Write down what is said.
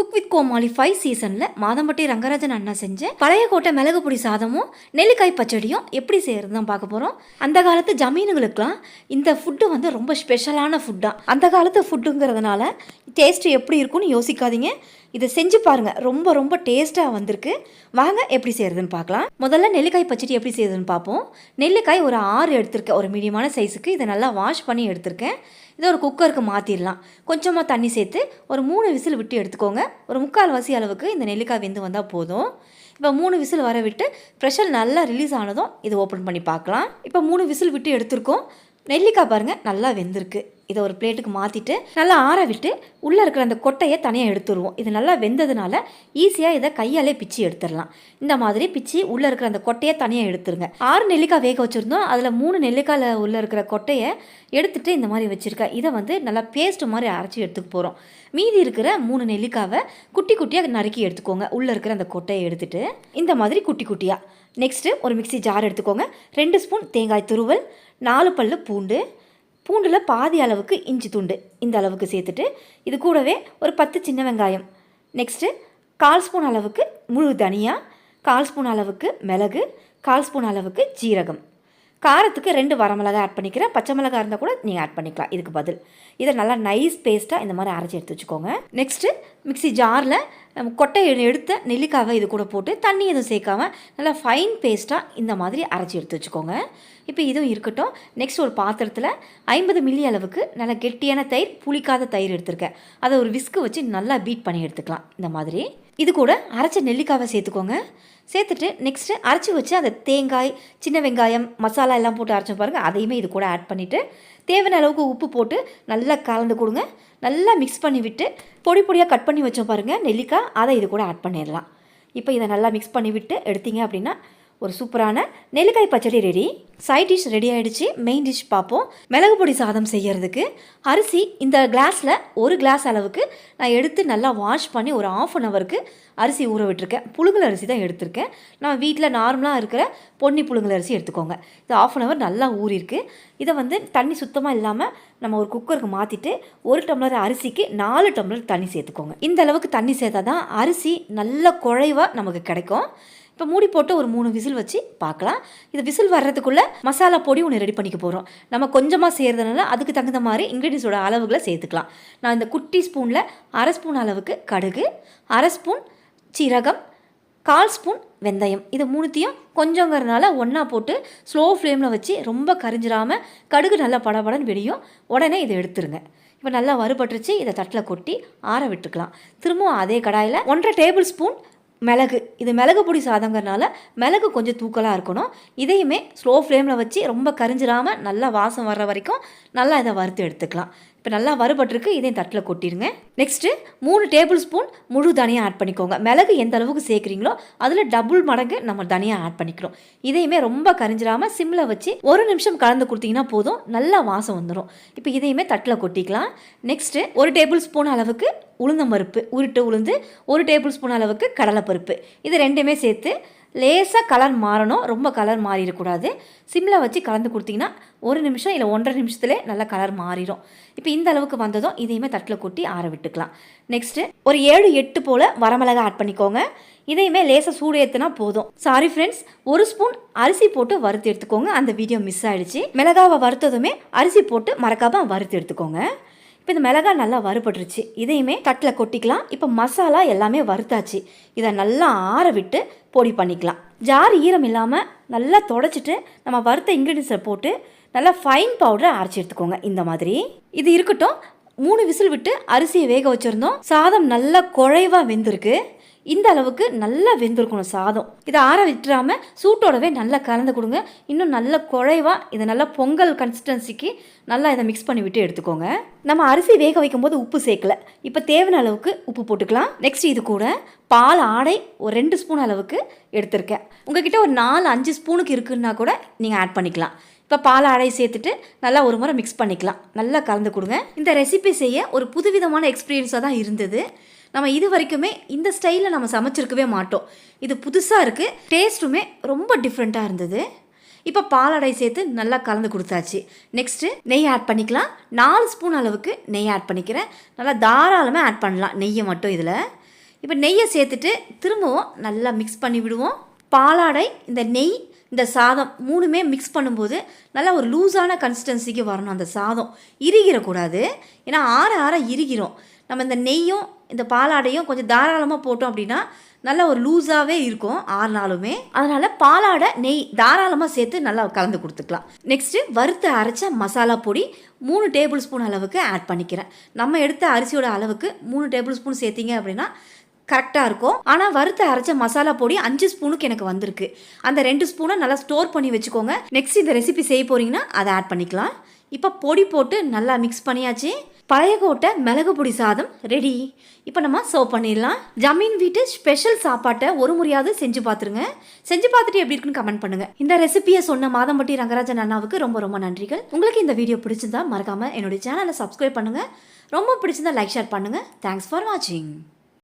Cook with Comali five சீசனில் மாதம்பட்டி ரங்கராஜன் அண்ணா செஞ்ச பழைய கோட்டை மிளகு பொடி சாதமும் நெல்லிக்காய் பச்சடியும் எப்படி செய்யறது தான் பார்க்க போகிறோம் அந்த காலத்து ஜமீனுங்களுக்கெலாம் இந்த ஃபுட்டு வந்து ரொம்ப ஸ்பெஷலான ஃபுட்டாக அந்த காலத்து ஃபுட்டுங்கிறதுனால டேஸ்ட்டு எப்படி இருக்கும்னு யோசிக்காதீங்க. இதை செஞ்சு பாருங்கள் ரொம்ப ரொம்ப டேஸ்ட்டாக வந்திருக்கு. வாங்க எப்படி செய்கிறதுன்னு பார்க்கலாம். முதல்ல நெல்லிக்காய் பச்சடி எப்படி செய்யறதுன்னு பார்ப்போம். நெல்லிக்காய் ஒரு ஆறு எடுத்திருக்கேன். ஒரு மீடியமான சைஸுக்கு இதை நல்லா வாஷ் பண்ணி எடுத்திருக்கேன். இதை ஒரு குக்கருக்கு மாற்றிடலாம் கொஞ்சமாக தண்ணி சேர்த்து ஒரு மூணு விசில் விட்டு எடுத்துக்கோங்க. ஒரு முக்கால் வாசி அளவுக்கு இந்த நெல்லிக்காய் வெந்து வந்தால் போதும். இப்போ மூணு விசில் வர விட்டு ப்ரெஷர் நல்லா ரிலீஸ் ஆனதும் இதை ஓப்பன் பண்ணி பார்க்கலாம். இப்போ மூணு விசில் விட்டு எடுத்திருக்கோம். நெல்லிக்காய் பாருங்கள் நல்லா வெந்திருக்கு. இதை ஒரு பிளேட்டுக்கு மாற்றிட்டு நல்லா ஆற விட்டு உள்ளே இருக்கிற அந்த கொட்டையை தனியாக எடுத்துருவோம். இது நல்லா வெந்ததுனால ஈஸியாக இதை கையாலே பிச்சு எடுத்துடலாம். இந்த மாதிரி பிச்சு உள்ளே இருக்கிற அந்த கொட்டையை தனியாக எடுத்துருங்க. ஆறு நெல்லிக்காய் வேக வச்சுருந்தோம். அதில் மூணு நெல்லிக்காயில் உள்ளே இருக்கிற கொட்டையை எடுத்துகிட்டு இந்த மாதிரி வச்சுருக்கேன் இதை வந்து நல்லா பேஸ்ட் மாதிரி அரைச்சி எடுத்துக்க போகிறோம் மீதி இருக்கிற மூணு நெல்லிக்காவை குட்டி குட்டியாக நறுக்கி எடுத்துக்கோங்க. உள்ளே இருக்கிற அந்த கொட்டையை எடுத்துகிட்டு இந்த மாதிரி குட்டி குட்டியாக நெக்ஸ்ட்டு ஒரு மிக்சி ஜார் எடுத்துக்கோங்க. ரெண்டு ஸ்பூன் தேங்காய் துருவல் நாலு பல்லு பூண்டு பூண்டில் பாதி அளவுக்கு இஞ்சி துண்டு இந்த அளவுக்கு சேர்த்துட்டு இது கூடவே ஒரு பத்து சின்ன வெங்காயம். நெக்ஸ்ட்டு கால் ஸ்பூன் அளவுக்கு முழு தனியா கால் ஸ்பூன் அளவுக்கு மிளகு கால் ஸ்பூன் அளவுக்கு ஜீரகம். காரத்துக்கு ரெண்டு வரமிளகா ஆட் பண்ணிக்கிறேன். பச்சை மிளகா இருந்தால் கூட நீங்கள் ஆட் பண்ணிக்கலாம். இதுக்கு பதில். இதை நல்லா நைஸ் பேஸ்ட்டாக இந்த மாதிரி அரைச்சி எடுத்து வச்சுக்கோங்க. நெக்ஸ்ட்டு மிக்ஸி ஜாரில் கொட்டை எடுத்த நெல்லிக்காவை இது கூட போட்டு தண்ணி எதுவும் சேர்க்காம நல்லா ஃபைன் பேஸ்ட்டாக இந்த மாதிரி அரைச்சி எடுத்து வச்சுக்கோங்க. இப்போ இதுவும் இருக்கட்டும். நெக்ஸ்ட் ஒரு பாத்திரத்தில் ஐம்பது மில்லி அளவுக்கு நல்லா கெட்டியான தயிர் புளிக்காத தயிர் எடுத்திருக்கேன். அதை ஒரு விஸ்கு வச்சு நல்லா பீட் பண்ணி எடுத்துக்கலாம். இந்த மாதிரி. இது கூட அரைச்ச நெல்லிக்காவை சேர்த்துக்கோங்க. சேர்த்துட்டு நெக்ஸ்ட்டு அரைச்சி வச்சு அந்த தேங்காய் சின்ன வெங்காயம் மசாலா எல்லாம் போட்டு அரைச்சோம் பாருங்கள் அதையுமே இது கூட ஆட் பண்ணிவிட்டு தேவையான அளவுக்கு உப்பு போட்டு நல்லா கலந்து கொடுங்க. நல்லா மிக்ஸ் பண்ணி விட்டு பொடி பொடியாக கட் பண்ணி வச்சோம் பாருங்கள் நெல்லிக்காய் அதை இது கூட ஆட் பண்ணிடலாம். இப்போ இதை நல்லா மிக்ஸ் பண்ணி விட்டு எடுத்தீங்க அப்படின்னா ஒரு சூப்பரான நெல்லிக்காய் பச்சடி ரெடி சைட் டிஷ் ரெடி ஆகிடுச்சு மெயின் டிஷ் பார்ப்போம். மிளகு பொடி சாதம் செய்யறதுக்கு. அரிசி இந்த கிளாஸில் ஒரு கிளாஸ் அளவுக்கு நான் எடுத்து நல்லா வாஷ் பண்ணி ஒரு ஆஃப் அன் ஹவருக்கு அரிசி ஊற விட்டுருக்கேன். புழுங்கல் அரிசி தான் எடுத்திருக்கேன். நான் வீட்டில் நார்மலாக இருக்கிற பொன்னி புழுங்கல் அரிசி எடுத்துக்கோங்க. இது ஆஃப் அன் ஹவர் நல்லா ஊறிருக்கு இதை வந்து தண்ணி சுத்தமாக இல்லாமல் நம்ம ஒரு குக்கருக்கு மாற்றிட்டு ஒரு டம்ளர் அரிசிக்கு நாலு டம்ளர் தண்ணி சேர்த்துக்கோங்க. இந்த அளவுக்கு தண்ணி சேர்த்தா தான் அரிசி நல்ல குறைவாக நமக்கு கிடைக்கும். இப்போ மூடி போட்டு ஒரு மூணு விசில் வச்சு பார்க்கலாம். இது விசில் வர்றதுக்குள்ளே மசாலா பொடி ஒன்று ரெடி பண்ணிக்க போகிறோம் நம்ம கொஞ்சமாக செய்கிறதுனால அதுக்கு தகுந்த மாதிரி இன்க்ரீடியன்ஸோட அளவுகளை சேர்த்துக்கலாம். நான் இந்த குட்டி ஸ்பூனில் அரை ஸ்பூன் அளவுக்கு கடுகு அரை ஸ்பூன் சீரகம் கால் ஸ்பூன் வெந்தயம். இது மூணுத்தையும் கொஞ்சங்கிறதுனால ஒன்றா போட்டு ஸ்லோ ஃப்ளேமில் வச்சு ரொம்ப கரிஞ்சிடாமல் கடுகு நல்லா படபடன்னு வெடியும். உடனே இதை எடுத்துருங்க. இப்போ நல்லா வறுபட்டுருச்சு. இதை தட்டில் கொட்டி ஆற விட்டுக்கலாம். திரும்பவும் அதே கடாயில் ஒன்றரை டேபிள் ஸ்பூன் மிளகு. இது மிளகு பொடி சாதங்கிறனால மிளகு கொஞ்சம் தூக்கலாக இருக்கணும். இதையுமே ஸ்லோ ஃப்ளேமில் வச்சு ரொம்ப கரிஞ்சிடாமல் நல்லா வாசம் வர்ற வரைக்கும் நல்லா இதை வறுத்து எடுத்துக்கலாம். இப்போ நல்லா வறுபட்டிருக்கு இதையும் தட்டில் கொட்டிடுங்க நெக்ஸ்ட்டு மூணு டேபிள் ஸ்பூன் முழு தனியாக ஆட் பண்ணிக்கோங்க. மிளகு எந்த அளவுக்கு சேர்க்குறீங்களோ அதில் டபுள் மடங்கு நம்ம தனியாக ஆட் பண்ணிக்கிறோம். இதையுமே ரொம்ப கரிஞ்சிடாமல் சிம்மில் வச்சு ஒரு நிமிஷம் கலந்து கொடுத்தீங்கன்னா போதும் நல்லா வாசம் வந்துடும் இப்போ இதையுமே தட்டில் கொட்டிக்கலாம். நெக்ஸ்ட்டு ஒரு டேபிள் ஸ்பூன் அளவுக்கு உளுந்தம்பருப்பு உருட்டு உளுந்து ஒரு டேபிள் ஸ்பூன் அளவுக்கு கடலைப்பருப்பு. இது ரெண்டுமே சேர்த்து லேசாக கலர் மாறணும். ரொம்ப கலர் மாறிடக்கூடாது. சிம்மில் வச்சு கலந்து கொடுத்தீங்கன்னா ஒரு நிமிஷம் இல்லை ஒன்றரை நிமிஷத்துலேயே நல்லா கலர் மாறிடும். இப்போ இந்த அளவுக்கு வந்ததும் இதையுமே தட்டில் கொட்டி ஆற விட்டுக்கலாம். நெக்ஸ்ட்டு ஒரு ஏழு எட்டு போல் வரமிளகா ஆட் பண்ணிக்கோங்க. இதையுமே லேசாக சூடு ஏற்றுனா போதும். சாரி ஃப்ரெண்ட்ஸ் ஒரு ஸ்பூன் அரிசி போட்டு வறுத்து எடுத்துக்கோங்க. அந்த வீடியோ மிஸ் ஆகிடுச்சு மிளகாவை வறுத்ததுமே அரிசி போட்டு மறக்காம வறுத்து எடுத்துக்கோங்க. இப்போ இந்த மிளகாய் நல்லா வறுபட்டுருச்சு. இதையுமே தட்டில் கொட்டிக்கலாம். இப்போ மசாலா எல்லாமே வறுத்தாச்சு. இதை நல்லா ஆற விட்டு பொடி பண்ணிக்கலாம். ஜார் ஈரம் இல்லாமல் நல்லா தொடச்சிட்டு நம்ம வறுத்த இன்க்ரீடியன்ஸை போட்டு நல்லா ஃபைன் பவுடரை அரைச்சி எடுத்துக்கோங்க. இந்த மாதிரி. இது இருக்கட்டும். மூணு விசில் விட்டு அரிசியை வேக வச்சுருந்தோம். சாதம் நல்லா குழைவாக வெந்திருக்கு. இந்த அளவுக்கு நல்லா வெந்திருக்கணும் சாதம். இதை ஆற விட்டுறாமல் சூட்டோடவே நல்லா கலந்து கொடுங்க. இன்னும் நல்ல குழைவா இதை நல்லா பொங்கல் கன்சிஸ்டன்சிக்கு நல்லா இதை மிக்ஸ் பண்ணி விட்டு எடுத்துக்கோங்க. நம்ம அரிசி வேக வைக்கும் போது உப்பு சேர்க்கல. இப்போ தேவையான அளவுக்கு உப்பு போட்டுக்கலாம். நெக்ஸ்ட் இது கூட பால் ஆடை ஒரு ரெண்டு ஸ்பூன் அளவுக்கு எடுத்திருக்கேன். உங்ககிட்ட ஒரு நாலு அஞ்சு ஸ்பூனுக்கு இருக்குன்னா கூட நீங்கள் ஆட் பண்ணிக்கலாம். இப்போ பால் ஆடை சேர்த்துட்டு நல்லா ஒரு முறை மிக்ஸ் பண்ணிக்கலாம். நல்லா கலந்து கொடுங்க. இந்த ரெசிபி செய்ய ஒரு புதுவிதமான எக்ஸ்பீரியன்ஸாக தான் இருந்தது. நம்ம இது வரைக்குமே இந்த ஸ்டைலில் நம்ம சமைச்சிருக்கவே மாட்டோம். இது புதுசாக இருக்குது டேஸ்ட்டுமே ரொம்ப டிஃப்ரெண்ட்டாக இருந்தது. இப்போ பாலாடை சேர்த்து நல்லா கலந்து கொடுத்தாச்சு. நெக்ஸ்ட்டு நெய் ஆட் பண்ணிக்கலாம். நாலு ஸ்பூன் அளவுக்கு நெய் ஆட் பண்ணிக்கிறேன். நல்லா தாராளமாக ஆட் பண்ணலாம். நெய்யை மட்டும் இதில். இப்போ நெய்யை சேர்த்துட்டு திரும்பவும் நல்லா மிக்ஸ் பண்ணி விடுவோம். பாலாடை இந்த நெய் இந்த சாதம் மூணுமே மிக்ஸ் பண்ணும்போது நல்லா ஒரு லூஸான கன்சிஸ்டன்சிக்கு வரணும் அந்த சாதம். இறுகிடக்கூடாது ஏன்னா ஆற ஆற இறுகிரும். நம்ம இந்த நெய்யும் இந்த பாலாடையும் கொஞ்சம் தாராளமாக போட்டோம் அப்படின்னா நல்ல ஒரு லூஸாகவே இருக்கும் ஆறு நாளுமே அதனால் பாலாடை நெய் தாராளமாக சேர்த்து நல்லா கலந்து கொடுத்துக்கலாம். நெக்ஸ்ட்டு வறுத்து அரைச்ச மசாலா பொடி மூணு டேபிள் ஸ்பூன் அளவுக்கு ஆட் பண்ணிக்கிறேன். நம்ம எடுத்த அரிசியோட அளவுக்கு மூணு டேபிள் ஸ்பூன் சேர்த்திங்க அப்படின்னா கரெக்டாக இருக்கும். ஆனால் வறுத்த அரைச்ச மசாலா பொடி அஞ்சு ஸ்பூனுக்கு எனக்கு வந்திருக்கு. அந்த ரெண்டு ஸ்பூனை நல்லா ஸ்டோர் பண்ணி வச்சுக்கோங்க. நெக்ஸ்ட் இந்த ரெசிபி செய்ய போகிறீங்கன்னா அதை ஆட் பண்ணிக்கலாம். இப்போ பொடி போட்டு நல்லா மிக்ஸ் பண்ணியாச்சு. பழைய கோட்டை மிளகு பொடி சாதம் ரெடி இப்போ நம்ம சர்வ் பண்ணிடலாம். ஜமீன் வீட்டு ஸ்பெஷல் சாப்பாட்டை ஒரு முறையாவது செஞ்சு பார்த்துருங்க செஞ்சு பார்த்துட்டு எப்படி இருக்குன்னு கமெண்ட் பண்ணுங்கள் இந்த ரெசிபியை சொன்ன மாதம்பட்டி ரங்கராஜன் அண்ணாவுக்கு ரொம்ப ரொம்ப நன்றிகள். உங்களுக்கு இந்த வீடியோ பிடிச்சிருந்தா மறக்காமல் என்னுடைய சேனலை சப்ஸ்கிரைப் பண்ணுங்கள் ரொம்ப பிடிச்சிருந்தா லைக் ஷேர் பண்ணுங்கள் தேங்க்ஸ் ஃபார் வாட்சிங்